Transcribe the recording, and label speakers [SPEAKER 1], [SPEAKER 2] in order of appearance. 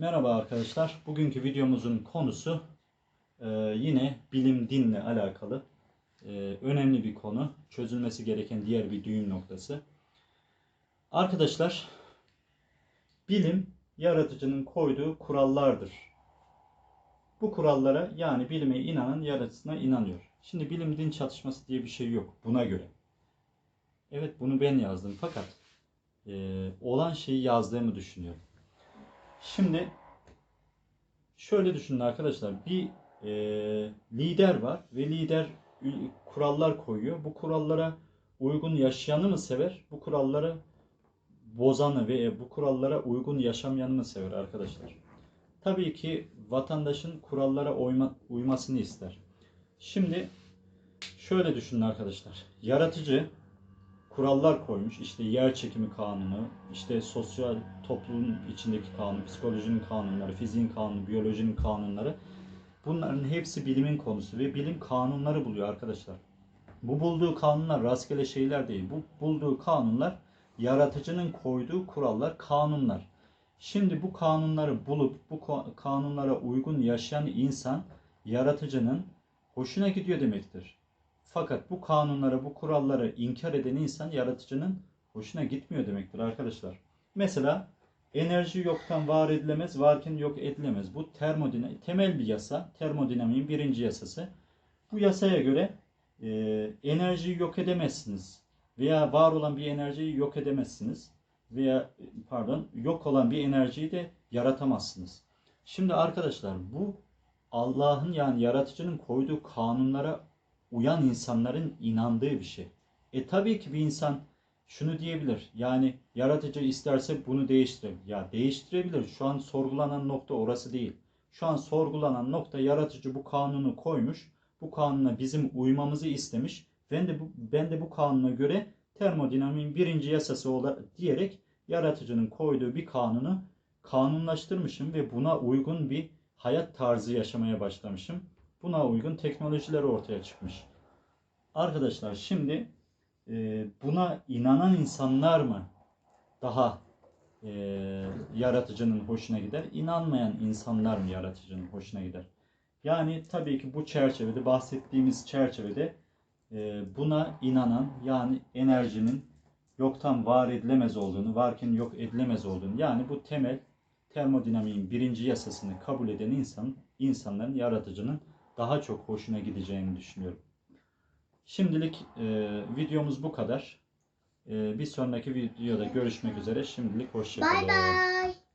[SPEAKER 1] Merhaba arkadaşlar. Bugünkü videomuzun konusu e, yine bilim dinle alakalı e, önemli bir konu. Çözülmesi gereken diğer bir düğüm noktası. Arkadaşlar, bilim yaratıcının koyduğu kurallardır. Bu kurallara yani bilime inanan yaratıcısına inanıyor. Şimdi bilim din çatışması diye bir şey yok buna göre. Evet bunu ben yazdım fakat e, olan şeyi yazdığımı düşünüyorum. Şimdi şöyle düşünün arkadaşlar. Bir e, lider var ve lider kurallar koyuyor. Bu kurallara uygun yaşayanı mı sever? Bu kuralları bozanı ve bu kurallara uygun yaşamayanı mı sever arkadaşlar? Tabii ki vatandaşın kurallara uyma, uymasını ister. Şimdi şöyle düşünün arkadaşlar. Yaratıcı kurallar koymuş. İşte yer çekimi kanunu, işte sosyal toplumun içindeki kanun, psikolojinin kanunları, fiziğin kanunu, biyolojinin kanunları. Bunların hepsi bilimin konusu ve bilim kanunları buluyor arkadaşlar. Bu bulduğu kanunlar rastgele şeyler değil. Bu bulduğu kanunlar yaratıcının koyduğu kurallar, kanunlar. Şimdi bu kanunları bulup bu ka- kanunlara uygun yaşayan insan yaratıcının hoşuna gidiyor demektir. Fakat bu kanunlara, bu kuralları inkar eden insan yaratıcının hoşuna gitmiyor demektir arkadaşlar. Mesela enerji yoktan var edilemez, varken yok edilemez. Bu termodina temel bir yasa, termodinamiğin birinci yasası. Bu yasaya göre e, enerjiyi yok edemezsiniz veya var olan bir enerjiyi yok edemezsiniz veya e, pardon yok olan bir enerjiyi de yaratamazsınız. Şimdi arkadaşlar bu Allah'ın yani yaratıcının koyduğu kanunlara uyan insanların inandığı bir şey. E tabii ki bir insan şunu diyebilir. Yani yaratıcı isterse bunu değiştirebilir. Ya değiştirebilir. Şu an sorgulanan nokta orası değil. Şu an sorgulanan nokta yaratıcı bu kanunu koymuş. Bu kanuna bizim uymamızı istemiş. Ben de bu, ben de bu kanuna göre termodinamiğin birinci yasası olarak diyerek yaratıcının koyduğu bir kanunu kanunlaştırmışım ve buna uygun bir hayat tarzı yaşamaya başlamışım. Buna uygun teknolojiler ortaya çıkmış. Arkadaşlar şimdi e, buna inanan insanlar mı daha e, yaratıcının hoşuna gider? İnanmayan insanlar mı yaratıcının hoşuna gider? Yani tabii ki bu çerçevede bahsettiğimiz çerçevede e, buna inanan yani enerjinin yoktan var edilemez olduğunu, varken yok edilemez olduğunu yani bu temel termodinamiğin birinci yasasını kabul eden insan, insanların yaratıcının daha çok hoşuna gideceğini düşünüyorum. Şimdilik e, videomuz bu kadar. E, bir sonraki videoda görüşmek üzere. Şimdilik hoşçakalın.
[SPEAKER 2] Bay bay.